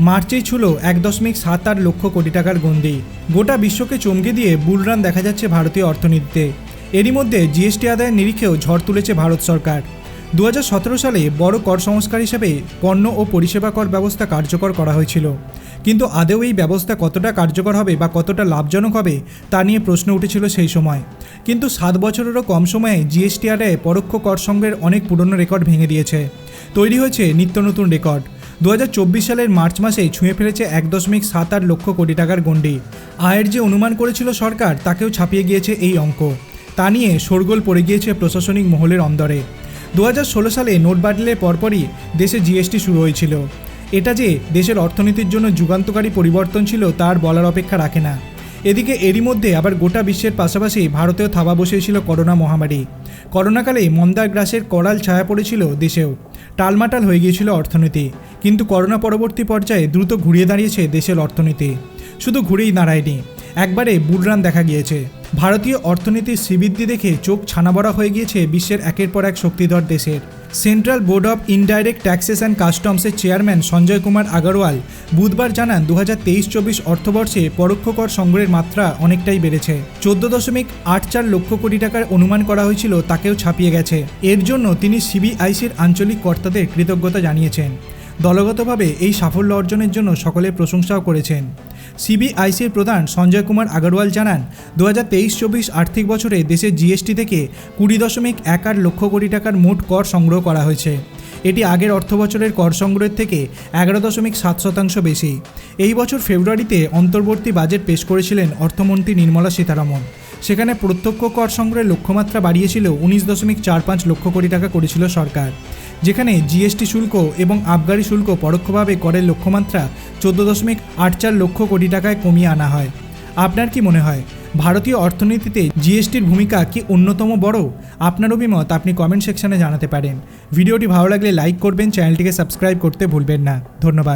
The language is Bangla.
মার্চেই ছিল এক দশমিক সাত আট লক্ষ কোটি টাকার গন্ডি গোটা বিশ্বকে চমকে দিয়ে বুলরান দেখা যাচ্ছে ভারতীয় অর্থনীতিতে। এরই মধ্যে জিএসটি আদায়ের নিরিখেও ঝড় তুলেছে ভারত সরকার। দু হাজার সতেরো সালে বড় কর সংস্কার হিসেবে পণ্য ও পরিষেবা কর ব্যবস্থা কার্যকর করা হয়েছিল। কিন্তু আদৌ এই ব্যবস্থা কতটা কার্যকর হবে বা কতটা লাভজনক হবে, তা নিয়ে প্রশ্ন উঠেছিল সেই সময়। কিন্তু সাত বছরেরও কম সময়ে জিএসটি আদায়ে পরোক্ষ কর সংগ্রহের অনেক পুরনো রেকর্ড ভেঙে দিয়েছে। তৈরি হয়েছে নিত্য নতুন রেকর্ড। দু হাজার চব্বিশ সালের মার্চ মাসেই ছুঁয়ে ফেলেছে এক দশমিক সাত আট লক্ষ কোটি টাকার গণ্ডি। আয়ের যে অনুমান করেছিল সরকার, তাকেও ছাপিয়ে গিয়েছে এই অঙ্ক। তা নিয়ে শোরগোল পড়ে গিয়েছে প্রশাসনিক মহলের অন্দরে। দু হাজার ষোলো সালে নোট বাতিলের পরপরই দেশে জিএসটি শুরু হয়েছিল। এটা যে দেশের অর্থনীতির জন্য যুগান্তকারী পরিবর্তন ছিল, তার বলার অপেক্ষা রাখে না। এদিকে এরই মধ্যে আবার গোটা বিশ্বের পাশাপাশি ভারতেও থাবা বসিয়েছিল করোনা মহামারী। করোনাকালে মন্দার গ্রাসের করাল ছায়া পড়েছিল দেশেও। টালমাটাল হয়ে গিয়েছিল অর্থনীতি। কিন্তু করোনা পরবর্তী পর্যায়ে দ্রুত ঘুরিয়ে দাঁড়িয়েছে দেশের অর্থনীতি। শুধু ঘুরেই দাঁড়ায়নি, একবারে বুলরান দেখা গিয়েছে। ভারতীয় অর্থনীতির শ্রীবৃদ্ধি দেখে চোখ ছানাবড়া হয়ে গিয়েছে বিশ্বের একের পর এক শক্তিধর দেশের। Central board of indirect taxes and কাস্টমসের chairman Sanjay Kumar Agarwal বুধবার জানান দু হাজার তেইশ চব্বিশ অর্থবর্ষে পরোক্ষ কর সংগ্রহের মাত্রা অনেকটাই বেড়েছে। চোদ্দ দশমিক আট চার লক্ষ কোটি টাকার অনুমান করা হয়েছিল, তাকেও ছাপিয়ে গেছে। এর জন্য তিনি সিবিআইসির আঞ্চলিক কর্তাদের কৃতজ্ঞতা জানিয়েছেন। দলগতভাবে এই সাফল্য অর্জনের জন্য সকলে প্রশংসাও করেছেন। সিবিআইসির প্রধান সঞ্জয় কুমার আগরওয়াল জানান, দু হাজার তেইশ চব্বিশ আর্থিক বছরে দেশের জিএসটি থেকে কুড়ি দশমিক এক আট লক্ষ কোটি টাকার মোট কর সংগ্রহ করা হয়েছে। এটি আগের অর্থ বছরের কর সংগ্রহের থেকে এগারো দশমিক সাত শতাংশ বেশি। এই বছর ফেব্রুয়ারিতে অন্তর্বর্তী বাজেট পেশ করেছিলেন অর্থমন্ত্রী নির্মলা সীতারামন। সেখানে প্রত্যক্ষ কর সংগ্রহের লক্ষ্যমাত্রা বাড়িয়েছিল উনিশ দশমিক চার পাঁচ লক্ষ কোটি টাকা করেছিল সরকার। যেখানে জিএসটি শুল্ক এবং আবগারি শুল্ক পরোক্ষভাবে করের লক্ষ্যমাত্রা চোদ্দ দশমিক আট চার লক্ষ কোটি টাকায় কমিয়ে আনা হয়। আপনার কি মনে হয়? ভারতীয় অর্থনীতিতে জিএসটির ভূমিকা কি অন্যতম বড়? আপনার অভিমত আপনি কমেন্ট সেকশনে জানাতে পারেন। ভিডিওটি ভালো লাগলে লাইক করবেন, চ্যানেলটিকে সাবস্ক্রাইব করতে ভুলবেন না। ধন্যবাদ।